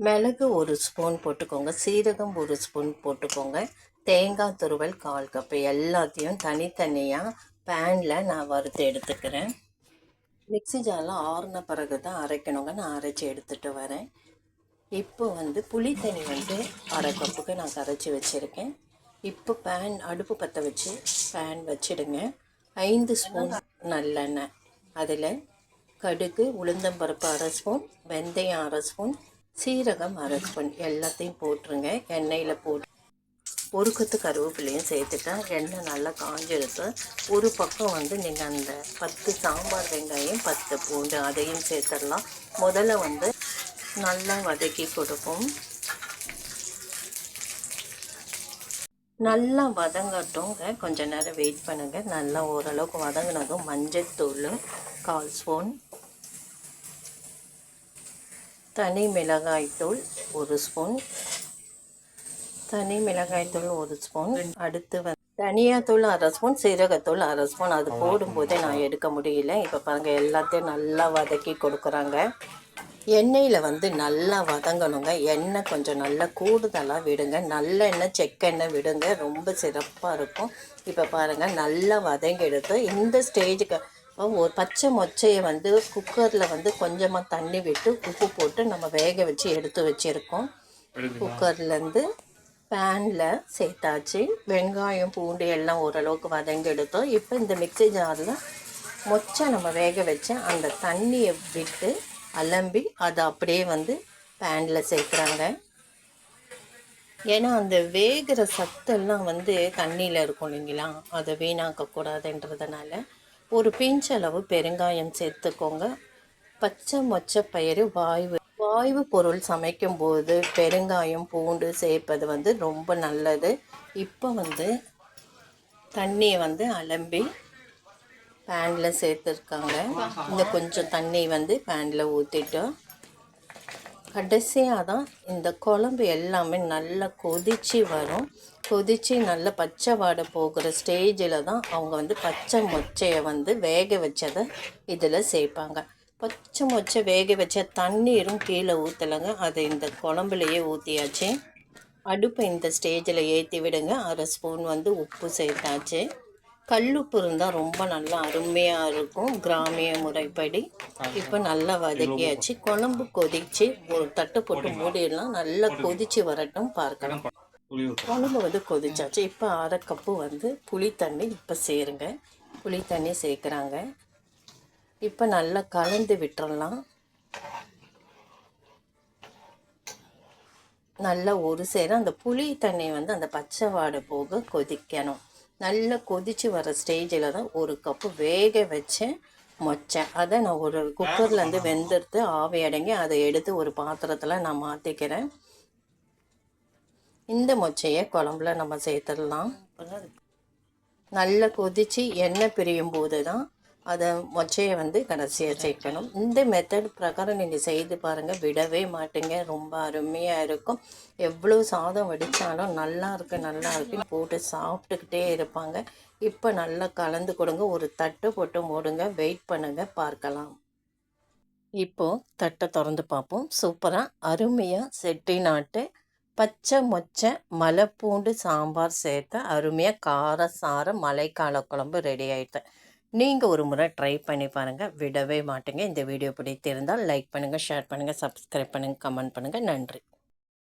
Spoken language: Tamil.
மிளகு ஒரு ஸ்பூன் போட்டுக்கோங்க சீரகம் ஒரு ஸ்பூன் போட்டுக்கோங்க தேங்காய் துருவல் கால் கப்பு எல்லாத்தையும் தனித்தனியாக பேனில் நான் வறுத்து எடுத்துக்கிறேன். மிக்ஸி ஜாரில் ஆறுன பிறகு தான் அரைக்கணுங்க நான் அரைச்சி எடுத்துகிட்டு வரேன். இப்போ வந்து புளி தண்ணி வந்து அரை கப்புக்கு நான் கரைச்சி வச்சுருக்கேன். இப்போ பேன் அடுப்பு பற்ற வச்சு பேன் வச்சிடுங்க. ஐந்து ஸ்பூன் நல்லெண்ணெய் அதில் கடுகு உளுந்தம்பருப்பு அரை ஸ்பூன் வெந்தயம் அரை ஸ்பூன் சீரகம் அரை ஸ்பூன் எல்லாத்தையும் போட்டுருங்க. எண்ணெயில் போட்டு ஒரு கருவேப்பிலையும் சேர்த்துட்டேன் எண்ணெய் நல்லா காஞ்சிருக்கு ஒரு பக்கம் வந்து நீங்கள் அந்த பத்து சாம்பார் வெங்காயம் பத்து பூண்டு அதையும் சேர்த்துடலாம். முதல்ல வந்து நல்லா வதக்கி கொடுப்போம். நல்லா வதங்கட்டும்ங்க கொஞ்ச நேரம் வெயிட் பண்ணுங்கள் நல்லா ஓரளவுக்கு வதங்கினதும் மஞ்சள் கால் ஸ்பூன் தனி மிளகாய் தூள் ஒரு ஸ்பூன். தனி மிளகாய் தூள் ஒரு ஸ்பூன். அடுத்து வந்து தனியாத்தூள் அரை ஸ்பூன் சீரகத்தூள் அரை ஸ்பூன். அது போடும்போதே நான் எடுக்க முடியல. இப்போ பாருங்கள் எல்லாத்தையும் நல்லா வதக்கி கொடுக்குறாங்க. எண்ணெயில் வந்து நல்லா வதங்கணுங்க. எண்ணெய் கொஞ்சம் நல்லா கூடுதலாக விடுங்க. நல்லெண்ணெய் செக்கெண்ணெய் விடுங்க. ரொம்ப சிறப்பாக இருக்கும். இப்போ பாருங்கள் நல்லா வதங்கி எடுத்து இந்த ஸ்டேஜுக்கு ஒரு பச்சை மொச்சையை வந்து குக்கரில் வந்து கொஞ்சமாக தண்ணி விட்டு உப்பு போட்டு நம்ம வேக வச்சு எடுத்து வச்சுருக்கோம். குக்கர்லேருந்து பேனில் சேர்த்தாச்சு. வெங்காயம் பூண்டு எல்லாம் ஓரளவுக்கு வதங்கி எடுத்தோம். இப்போ இந்த மிக்சி ஜாரில் மொச்சை நம்ம வேக வச்ச அந்த தண்ணியை விட்டு அலம்பி அதை அப்படியே வந்து பேனில் சேர்க்குறாங்க. ஏன்னா அந்த வேகிற சத்தெல்லாம் வந்து தண்ணியில் இருக்கும் இல்லைங்களா? அதை வீணாக்கக்கூடாதுன்றதுனால. ஒரு பிஞ்சளவு பெருங்காயம் சேர்த்துக்கோங்க. பச்சை மொச்சை பயிறு வாய்வு. வாய்வு பொருள் சமைக்கும்போது பெருங்காயம் பூண்டு சேர்ப்பது வந்து ரொம்ப நல்லது. இப்போ வந்து தண்ணியை வந்து அலம்பி பேனில் சேர்த்துருக்காங்க. இந்த கொஞ்சம் தண்ணி வந்து பேனில் ஊற்றிட்டோம் கடைசியாக தான் இந்த குழம்பு எல்லாமே நல்லா கொதித்து வரும். கொதித்து நல்ல பச்சை வாடை போகிற ஸ்டேஜில் தான் அவங்க வந்து பச்சை மொச்சையை வந்து வேக வச்சதை இதில் சேர்ப்பாங்க. பச்சை மொச்சை வேக வச்ச தண்ணீரும் கீழே ஊற்றலைங்க அதை இந்த குழம்புலையே ஊற்றியாச்சு அடுப்பை இந்த ஸ்டேஜில் ஏற்றி விடுங்க. அரை ஸ்பூன் வந்து உப்பு சேர்த்தாச்சு. கல்லுப்பு இருந்தால் ரொம்ப நல்லா அருமையாக இருக்கும். கிராமிய முறைப்படி. இப்போ நல்லா வதக்கியாச்சு. குழம்பு கொதித்து ஒரு தட்டு போட்டு மூடிடலாம். நல்லா கொதித்து வரட்டும் பார்க்கலாம். குழம்பு வந்து கொதிச்சாச்சு இப்போ அரை கப்பு வந்து புளி தண்ணி இப்போ சேருங்க. புளி தண்ணி சேர்க்குறாங்க இப்போ நல்லா கலந்து விட்டுறலாம். நல்லா ஒரு சேர அந்த புளி தண்ணி வந்து அந்த பச்சை வாடை போக கொதிக்கணும். நல்லா கொதித்து வர ஸ்டேஜில் தான் ஒரு கப்பு வேக வச்சேன் மொச்சேன். அதை நான் ஒரு குக்கர்லேருந்து வெந்தெடுத்து ஆவி அடங்கி அதை எடுத்து ஒரு பாத்திரத்தில் நான் மாற்றிக்கிறேன் இந்த மொச்சையை குழம்புல நம்ம சேர்த்துடலாம். நல்லா கொதித்து எண்ணெய் பிரியும் போது தான் அதை மொச்சையை வந்து கடைசியாக சேர்க்கணும். இந்த மெத்தட் பிரகாரம் நீங்கள் செய்து பாருங்கள் விடவே மாட்டீங்க. ரொம்ப அருமையாக இருக்கும். எவ்வளோ சாதம் வடித்தாலும் நல்லா இருக்கு நல்லா இருக்குன்னு போட்டு சாப்பிட்டுக்கிட்டே இருப்பாங்க. இப்போ நல்லா கலந்து கொடுங்க. ஒரு தட்டு போட்டு மூடுங்க. வெயிட் பண்ணுங்கள் பார்க்கலாம். இப்போது தட்டை திறந்து பார்ப்போம். சூப்பராக அருமையாக செட்டி நாட்டு பச்சை மொச்சை மலைப்பூண்டு சாம்பார் சேர்த்தேன் அருமையாக கார சார மழைக்கால குழம்பு ரெடி ஆகிட்டு நீங்கள் ஒரு முறை ட்ரை பண்ணி பாருங்கள் விடவே மாட்டேங்க. இந்த வீடியோ பிடித்திருந்தால் லைக் பண்ணுங்கள் ஷேர் பண்ணுங்கள் சப்ஸ்கிரைப் பண்ணுங்கள் கமெண்ட் பண்ணுங்கள் நன்றி.